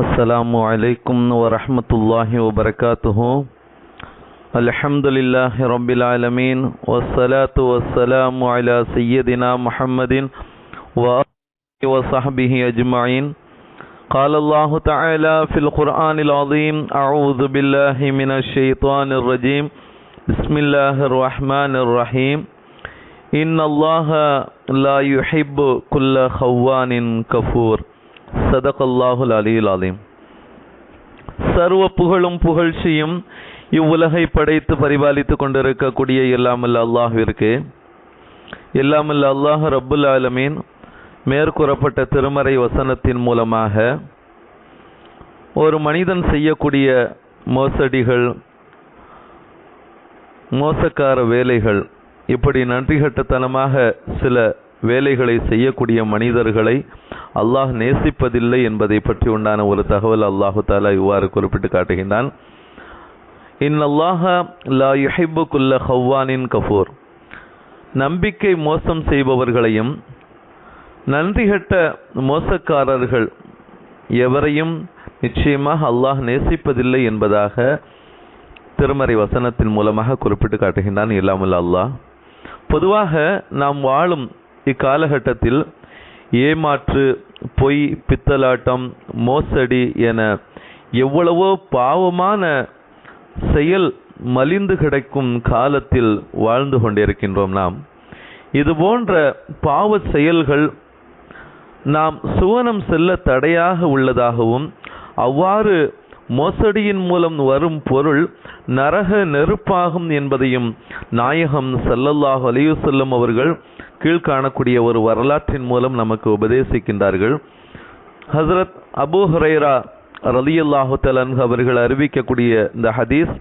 السلام عليكم ورحمة الله وبركاته. الحمد لله رب العالمين والصلاة والسلام على سيدنا محمد وصحبه أجمعين قال الله تعالى في القرآن العظيم أعوذ بالله من الشيطان الرجيم بسم الله الرحمن الرحيم إن الله لا يحب كل خوان كفور சதகல்லாஹுல் அலியுல் அலீம். சர்வ புகழும் புகழ்ச்சியும் இவ்வுலகை படைத்து பரிபாலித்து கொண்டிருக்கக்கூடிய எல்லாமல்ல அல்லாஹிற்கு எல்லாமல்ல அல்லாஹ் ரப்புல் ஆலமீன் மேற்கூறப்பட்ட திருமறை வசனத்தின் மூலமாக ஒரு மனிதன் செய்யக்கூடிய மோசடிகள் மோசக்கார வேலைகள் இப்படி நன்றிகட்டத்தனமாக சில வேலைகளை செய்யக்கூடிய மனிதர்களை அல்லாஹ் நேசிப்பதில்லை என்பதை பற்றி உண்டான ஒரு தகவல் அல்லாஹு தாலா இவ்வாறு குறிப்பிட்டு காட்டுகின்றான். இன் அல்லாஹ லா யுஹிப்பு குல்ல ஹவ்வானின் கஃபூர். நம்பிக்கை மோசம் செய்பவர்களையும் நன்றிகட்ட மோசக்காரர்கள் எவரையும் நிச்சயமாக அல்லாஹ் நேசிப்பதில்லை என்பதாக திருமறை வசனத்தின் மூலமாக குறிப்பிட்டு காட்டுகின்றான் இல்லாமல் அல்லாஹ். பொதுவாக நாம் வாழும் இக்காலகட்டத்தில் ஏமாற்று பொய் பித்தலாட்டம் மோசடி என எவ்வளவோ பாவமான செயல் மலிந்து கிடக்கும் காலத்தில் வாழ்ந்து கொண்டிருக்கின்றோம் நாம். இது போன்ற பாவ செயல்கள் நாம் சுவனம் செல்ல தடையாக உள்ளதாகவும் அவ்வாறு மோசடியின் மூலம் வரும் பொருள் நரக நெருப்பாகும் என்பதையும் நாயகம் சல்லல்லாஹ் அலையுசல்லம் அவர்கள் கீழ்காணக்கூடிய ஒரு வரலாற்றின் மூலம் நமக்கு உபதேசிக்கின்றார்கள். ஹசரத் அபு ஹுரைரா ரலியல்லாஹு தலன் அவர்கள் அறிவிக்கக்கூடிய இந்த ஹதீஸ்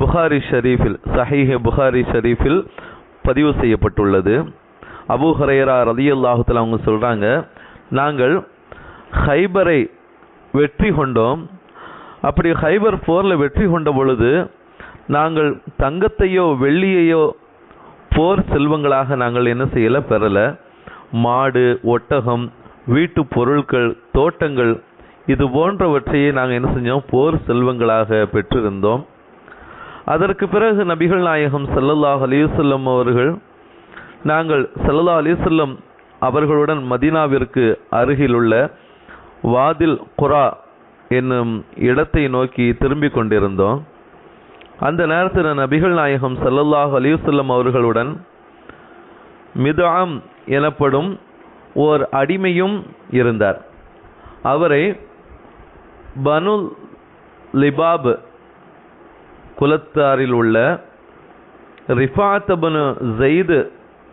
புகாரி ஷரீஃபில் சஹீஹ் புகாரி ஷரீஃபில் பதிவு செய்யப்பட்டுள்ளது. அபு ஹுரைரா ரலியல்லாஹு தலன் அவங்க சொல்கிறாங்க நாங்கள் ஹைபரை வெற்றி கொண்டோம் அப்படி ஹைபர் போரில் வெற்றி கொண்ட பொழுது நாங்கள் தங்கத்தையோ வெள்ளியையோ போர் செல்வங்களாக நாங்கள் என்ன செய்யலை பெறலை. மாடு ஒட்டகம் வீட்டு பொருட்கள் தோட்டங்கள் இது போன்றவற்றையே நாங்கள் என்ன செஞ்சோம் போர் செல்வங்களாக பெற்றிருந்தோம். அதற்கு பிறகு நபிகள் நாயகம் சல்லல்லாஹ் அலிசல்லம் அவர்கள் நாங்கள் சல்லல்லா அலிசல்லம் அவர்களுடன் மதீனாவிற்கு அருகிலுள்ள வாதில் குரா என்னும் இடத்தை நோக்கி திரும்பிக் கொண்டிருந்தோம். அந்த நேரத்தில் நபிகள் நாயகம் சல்லல்லாஹ் அலிவசல்லம் அவர்களுடன் மிதாம் எனப்படும் ஓர் அடிமையும் இருந்தார். அவரை பனு லிபாப் குலத்தாரில் உள்ள ரிஃபாத்தபனு ஜெயிது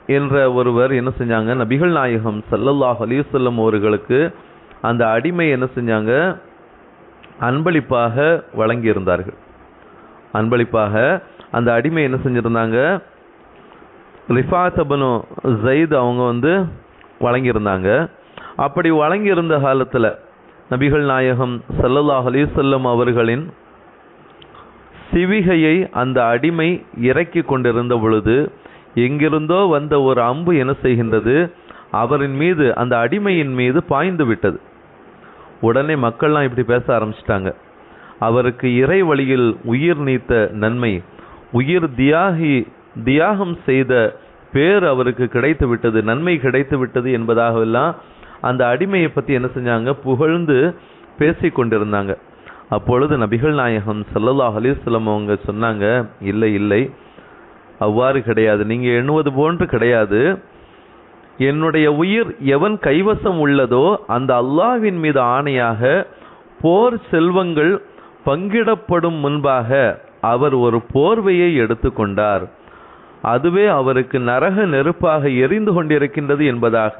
என்ற ஒருவர் என்ன செஞ்சாங்க? நபிகள் நாயகம் சல்லல்லாஹ் அலிவசல்லம் அவர்களுக்கு அந்த அடிமை என்ன செஞ்சாங்க? அன்பளிப்பாக வழங்கியிருந்தார்கள். அன்பளிப்பாக அந்த அடிமை என்ன செஞ்சுருந்தாங்க? ரிஃபாத்தபனு ஜெயித் அவங்க வந்து வழங்கியிருந்தாங்க. அப்படி வழங்கியிருந்த காலத்தில் நபிகள் நாயகம் சல்லல்லாஹ் அலிசல்லம் அவர்களின் சிவிகையை அந்த அடிமை இறக்கி கொண்டிருந்த பொழுது எங்கிருந்தோ வந்த ஒரு அம்பு என்ன செய்கின்றது? அவரின் மீது அந்த அடிமையின் மீது பாய்ந்து விட்டது. உடனே மக்கள்லாம் இப்படி பேச ஆரம்பிச்சிட்டாங்க. அவருக்கு இறை வழியில் உயிர் நீத்த நன்மை உயிர் தியாகி தியாகம் செய்த பேர் அவருக்கு கிடைத்து விட்டது நன்மை கிடைத்து விட்டது என்பதாகவெல்லாம் அந்த அடிமையை பற்றி என்ன செஞ்சாங்க? புகழ்ந்து பேசி கொண்டிருந்தாங்க. அப்பொழுது நபிகள் நாயகம் சல்லல்லாஹ் அலிஸ்லம் அவங்க சொன்னாங்க இல்லை இல்லை அவ்வாறு கிடையாது. நீங்கள் எண்ணுவது போன்று கிடையாது. என்னுடைய உயிர் எவன் கைவசம் உள்ளதோ அந்த அல்லாஹ்வின் மீது ஆணையாக போர் செல்வங்கள் பங்கிடப்படும் முன்பாக அவர் ஒரு போர்வையை எடுத்துக்கொண்டார் அதுவே அவருக்கு நரக நெருப்பாக எரிந்து கொண்டிருக்கின்றது என்பதாக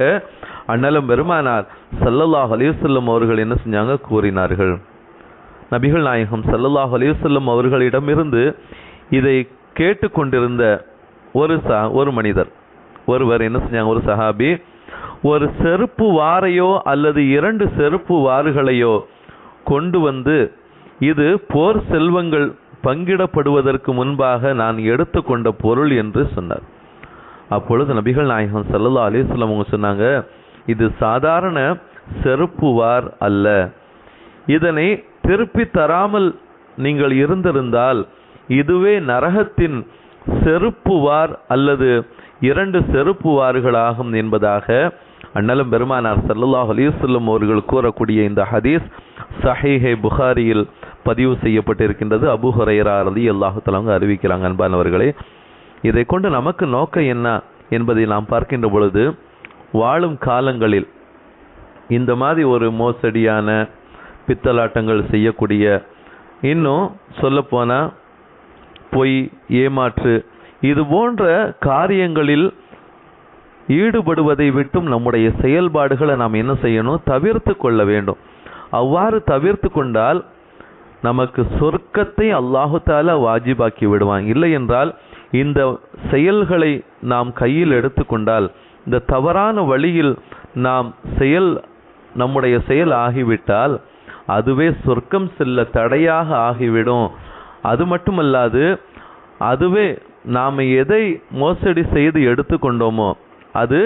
அண்ணலம் பெருமானார் சல்லல்லாஹ் அலிவசல்லம் அவர்கள் என்ன செஞ்சாங்க? கூறினார்கள். நபிகள் நாயகம் சல்லல்லாஹ் அலிவசல்லம் அவர்களிடமிருந்து இதை கேட்டுக்கொண்டிருந்த ஒரு ச ஒரு மனிதர் ஒருவர் என்ன செஞ்சாங்க? ஒரு சஹாபி ஒரு செருப்பு வாரையோ அல்லது இரண்டு செருப்பு வாறுகளையோ கொண்டு வந்து இது போர் செல்வங்கள் பங்கிடப்படுவதற்கு முன்பாக நான் எடுத்துக்கொண்ட பொருள் என்று சொன்னார். அப்பொழுது நபிகள் நாயகம் சல்லா அலிஸ்லாம் அவங்க சொன்னாங்க இது சாதாரண செருப்பு வார் அல்ல. இதனை திருப்பி தராமல் நீங்கள் இருந்திருந்தால் இதுவே நரகத்தின் செருப்பு வார் அல்லது இரண்டு செருப்புவார்களாகும் என்பதாக அண்ணலும் பெருமானார் ஸல்லல்லாஹு அலிசல்லம் அவர்கள் கூறக்கூடிய இந்த ஹதீஸ் சஹிஹே புகாரியில் பதிவு செய்யப்பட்டிருக்கின்றது. அபு ஹுரைரா ரலியல்லாஹு தஆலா அறிவிக்கிறாங்க அன்பானவர்களே. இதை கொண்டு நமக்கு நோக்கம் என்ன என்பதை நாம் பார்க்கின்ற பொழுது வாழும் காலங்களில் இந்த மாதிரி ஒரு மோசடியான பித்தலாட்டங்கள் செய்யக்கூடிய இன்னும் சொல்லப்போனால் பொய் ஏமாற்று இது போன்ற காரியங்களில் ஈடுபடுவதை விட்டும் நம்முடைய செயல்பாடுகளை நாம் என்ன செய்யணும்? தவிர்த்து கொள்ள வேண்டும். அவ்வாறு தவிர்த்து கொண்டால் நமக்கு சொர்க்கத்தை அல்லாஹு தாலா வாஜிபாக்கி விடுவான். இல்லை என்றால் இந்த செயல்களை நாம் கையில் எடுத்துக்கொண்டால் இந்த தவறான வழியில் நாம் செயல் நம்முடைய செயல் ஆகிவிட்டால் அதுவே சொர்க்கம் செல்ல தடையாக ஆகிவிடும். அது மட்டுமல்லாது அதுவே நாம் எதை மோசடி செய்து எடுத்துக்கொண்டோமோ அது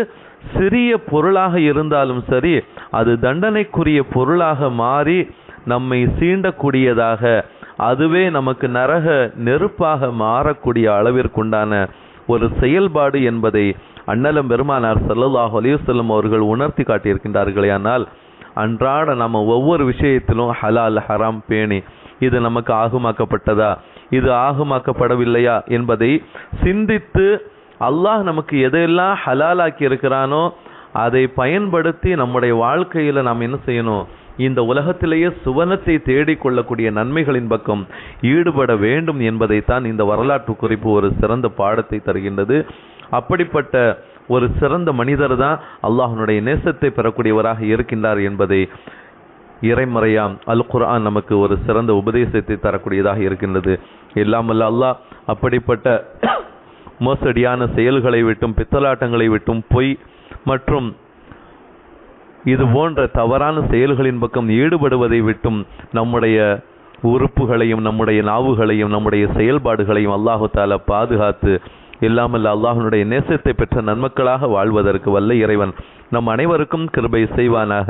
சிறிய பொருளாக இருந்தாலும் சரி அது தண்டனைக்குரிய பொருளாக மாறி நம்மை சீண்டக்கூடியதாக அதுவே நமக்கு நரக நெருப்பாக மாறக்கூடிய அளவிற்குண்டான ஒரு செயல்பாடு என்பதை அண்ணலம் பெருமானார் ஸல்லல்லாஹு அலைஹி அவர்கள் உணர்த்தி காட்டியிருக்கின்றார்களே ஆனால் அன்றாட நம்ம ஒவ்வொரு விஷயத்திலும் ஹலால் ஹராம் பேணி இது நமக்கு ஆகுமாக்கப்பட்டதா? இது ஆகுமாக்கப்படவில்லையா என்பதை சிந்தித்து அல்லாஹ் நமக்கு எதையெல்லாம் ஹலாலாக்கி இருக்கிறானோ அதை பயன்படுத்தி நம்முடைய வாழ்க்கையில் நாம் என்ன செய்யணும்? இந்த உலகத்திலேயே சுவனத்தை தேடிக்கொள்ளக்கூடிய நன்மைகளின் பக்கம் ஈடுபட வேண்டும் என்பதைத்தான் இந்த வரலாற்று குறிப்பு ஒரு சிறந்த பாடத்தை தருகின்றது. அப்படிப்பட்ட ஒரு சிறந்த மனிதர் தான் அல்லாஹனுடைய நேசத்தை பெறக்கூடியவராக இருக்கின்றார் என்பதை இறைமறையாம். அல் குர்ஆன் நமக்கு ஒரு சிறந்த உபதேசத்தை தரக்கூடியதாக இருக்கின்றது. இல்லாமல் அல்லாஹ் அப்படிப்பட்ட மோசடியான செயல்களை விட்டும் பித்தலாட்டங்களை விட்டும் பொய் மற்றும் இது போன்ற தவறான செயல்களின் பக்கம் ஈடுபடுவதை விட்டும் நம்முடைய உறுப்புகளையும் நம்முடைய நாவுகளையும் நம்முடைய செயல்பாடுகளையும் அல்லாஹு தால பாதுகாத்து இல்லாமல் அல்லாஹனுடைய நேசத்தை பெற்ற நன்மக்களாக வாழ்வதற்கு வல்ல இறைவன் நம் அனைவருக்கும் கிருபை செய்வானாக.